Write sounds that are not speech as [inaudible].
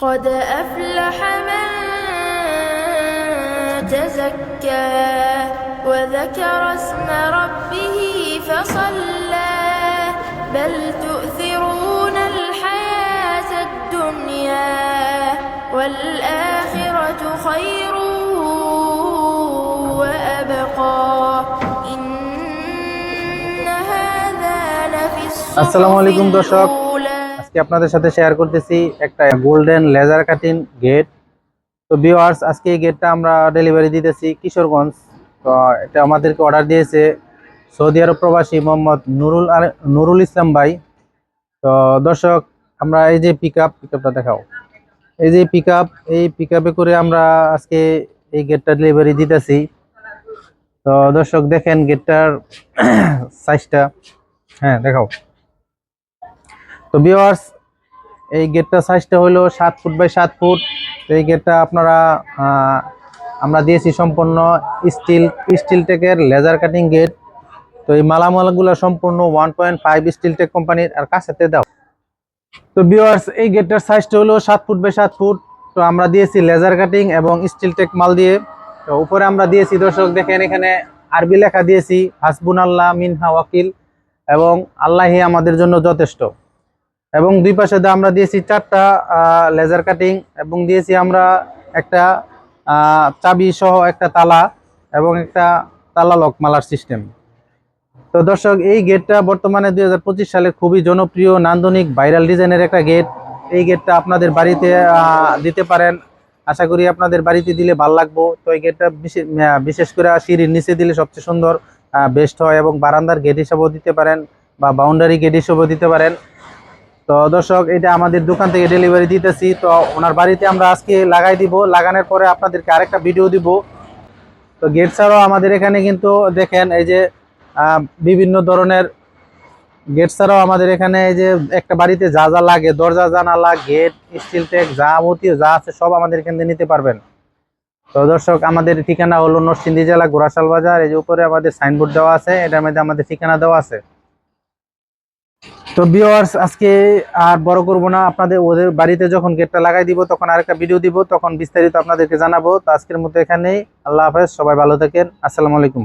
قد أفلح من تزكى وذكر اسم ربه فصلى بل تؤثرون الحياة الدنيا والآخرة خير وأبقى إن هذا لفي الصحف আসসালামু আলাইকুম দর্শক। আজকে আপনাদের সাথে শেয়ার করতেছি একটা গোল্ডেন লেজার কাটিং গেট তো ভিউয়ার্স আজকে এই গেটটা আমরা ডেলিভারি দিতেছি কিশোরগঞ্জ। তো এটা আমাদেরকে অর্ডার দিয়েছে সৌদি আরব প্রবাসী মোহাম্মদ নুরুল আর নুরুল ইসলাম ভাই। তো দর্শক, আমরা এই যে পিক আপ পিক আপটা দেখাও। এই যে পিক আপ এই পিক আপে করে আমরা আজকে এই গেটটা ডেলিভারি দিতেছি। তো দর্শক, দেখেন গেটটার সাইজটা [clears throat] হ্যাঁ দেখাও। তো ভিউয়ার্স এই গেটটা সাইজটা হলো সাত ফুট বাই সাত ফুট তো এই গেটটা আপনারা আমরা দিয়েছি সম্পূর্ণ স্টিল স্টিল টেকের লেজার কাটিং গেট তো এই মালামালগুলো সম্পূর্ণ one point five steel tech কোম্পানির আর কাছেতে দাও। তো ভিউয়ার্স এই গেটটার সাইজটা হলো সাত ফুট বাই সাত ফুট তো আমরা দিয়েছি লেজার কাটিং এবং স্টিল টেক মাল দিয়ে। তো উপরে আমরা দিয়েছি, দর্শক দেখেন এখানে আরবি লেখা দিয়েছি হাসবুন আল্লাহ মিনহা ওয়াকিল। এবং আল্লাহি আমাদের জন্য যথেষ্ট। এবং দুই পাশে আমরা দিয়েছি চারটা লেজার কাটিং এবং দিয়েছি আমরা একটা চাবি সহ একটা তালা এবং একটা তালা লক মালার সিস্টেম তো দর্শক, এই গেটটা বর্তমানে দুই হাজার পঁচিশ সালে খুবই জনপ্রিয়, নান্দনিক ভাইরাল ডিজাইনের একটা গেট এই গেটটা আপনাদের বাড়িতে দিতে পারেন। আশা করি আপনাদের বাড়িতে দিলে ভালো লাগবো। তো এই গেটটা বিশেষ করে সিঁড়ির নিচে দিলে সবচেয়ে সুন্দর বেস্ট হয় এবং বারান্দার গেট হিসাবেও দিতে পারেন বা বাউন্ডারি গেট হিসেবেও দিতে পারেন। তো দর্শক, এটা আমাদের দোকান থেকে ডেলিভারি দিতেছি। তো ওনার বাড়িতে আমরা আজকে লাগাই দিব। লাগানোর পরে আপনাদেরকে আরেকটা ভিডিও দিব। তো গেট ছাড়াও আমাদের এখানে কিন্তু দেখেন, এই যে বিভিন্ন ধরনের গেট ছাড়াও আমাদের এখানে এই যে একটা বাড়িতে যা যা লাগে, দরজা, জানালা গেট স্টিল টেক যাবতীয় যা আছে সব আমাদের এখান থেকে নিতে পারবেন। তো দর্শক, আমাদের ঠিকানা হলো নরসিংদী জেলা গোরাশাল বাজার। এই যে উপরে আমাদের সাইনবোর্ড দেওয়া আছে, এটার মধ্যে আমাদের ঠিকানা দেওয়া আছে। তো ভিওয়ার্স আজকে আর বড় করব না। আপনাদের ওদের বাড়িতে যখন গেটটা লাগাই দিব, তখন আরেকটা ভিডিও দিব, তখন বিস্তারিত আপনাদেরকে জানাব। তো আজকের মতো এখানেই। আল্লাহ হাফেজ, সবাই ভালো থাকেন। আসসালামু আলাইকুম।